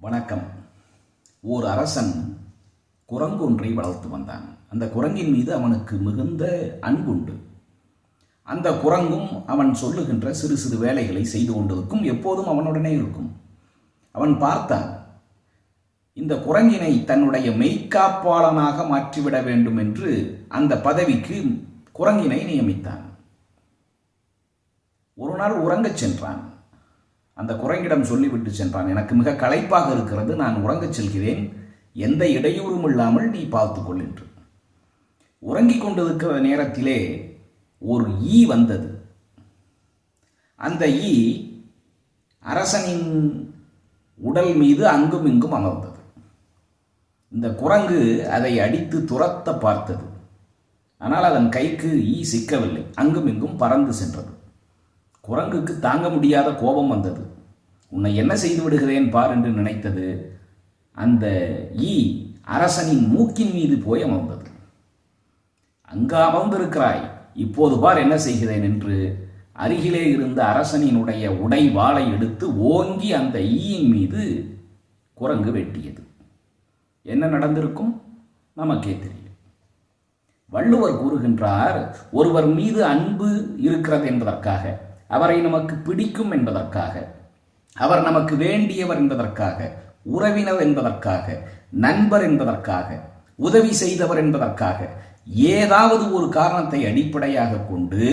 வணக்கம். ஓர் அரசன் குரங்கொன்றை வளர்த்து வந்தான். அந்த குரங்கின் மீது அவனுக்கு மிகுந்த அன்புண்டு. அந்த குரங்கும் அவன் சொல்லுகின்ற சிறு சிறு வேலைகளை செய்து கொண்டிருக்கும் எப்போதும் அவனுடனே இருக்கும். அவன் பார்த்தான் இந்த குரங்கினை தன்னுடைய மெய்க்காப்பாளனாக மாற்றிவிட வேண்டும் என்று அந்த பதவிக்கு குரங்கினை நியமித்தான். ஒரு நாள் உறங்கச் சென்றான். அந்த குரங்கிடம் சொல்லிவிட்டு சென்றான். எனக்கு மிக களைப்பாக இருக்கிறது. நான் உறங்கச் செல்கிறேன். எந்த இடையூறும் இல்லாமல் நீ பார்த்துக்கொள் என்று. உறங்கிக் கொண்டிருக்கிற நேரத்திலே ஒரு ஈ வந்தது. அந்த ஈ அரசனின் உடல் மீது அங்கும் இங்கும் அமர்ந்தது. இந்த குரங்கு அதை அடித்து துரத்த பார்த்தது. ஆனால் அதன் கைக்கு ஈ சிக்கவில்லை. அங்கும் இங்கும் பறந்து சென்றது. குரங்குக்கு தாங்க முடியாத கோபம் வந்தது. உன்னை என்ன செய்து விடுகிறேன் பார் என்று நினைத்தது. அந்த ஈ அரசனின் மூக்கின் மீது போய் அமர்ந்தது அங்கு அமர்ந்திருக்கிறாய் இப்போது பார் என்ன செய்கிறேன் என்று அருகிலே இருந்த அரசனினுடைய உடை வாளை எடுத்து ஓங்கி அந்த ஈயின் மீது குரங்கு வெட்டியது. என்ன நடந்திருக்கும்? நமக்கே தெரியும். வள்ளுவர் கூறுகின்றார் ஒருவர் மீது அன்பு இருக்கிறது என்பதற்காக. அவரை நமக்கு பிடிக்கும் என்பதற்காக அவர் நமக்கு வேண்டியவர் என்பதற்காக உறவினர் என்பதற்காக நண்பர் என்பதற்காக உதவி செய்தவர் என்பதற்காக ஏதாவது ஒரு காரணத்தை அடிப்படையாக கொண்டு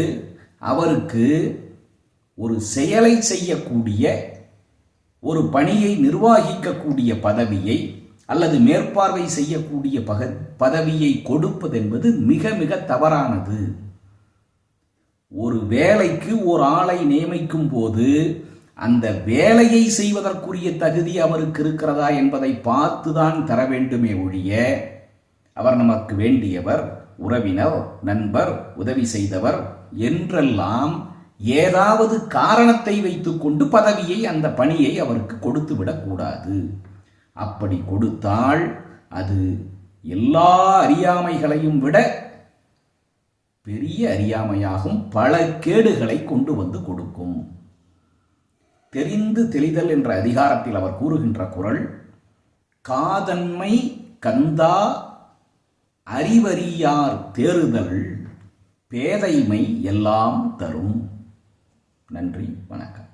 அவருக்கு ஒரு செயலை செய்யக்கூடிய ஒரு பணியை நிர்வாகிக்கக்கூடிய பதவியை அல்லது மேற்பார்வை செய்யக்கூடிய பக பதவியை கொடுப்பது என்பது மிக மிக தவறானது. ஒரு வேலைக்கு ஒரு ஆளை நியமிக்கும் போது அந்த வேலையை செய்வதற்குரிய தகுதி அவருக்கு இருக்கிறதா என்பதை பார்த்துதான் தர வேண்டுமே ஒழிய அவர் நமக்கு வேண்டியவர் உறவினர் நண்பர் உதவி செய்தவர் என்றெல்லாம் ஏதாவது காரணத்தை வைத்துக்கொண்டு பதவியை அந்த பணியை அவருக்கு கொடுத்து விடக்கூடாது அப்படி கொடுத்தால் அது எல்லா அறியாமைகளையும் விட பெரிய அறியாமையாகும் பல கேடுகளை கொண்டு வந்து கொடுக்கும். தெரிந்து தெளிதல் என்ற அதிகாரத்தில் அவர் கூறுகின்ற குரல் காதன்மை கந்தா அறிவறியார் தேறுதல் பேதைமை எல்லாம் தரும். நன்றி வணக்கம்.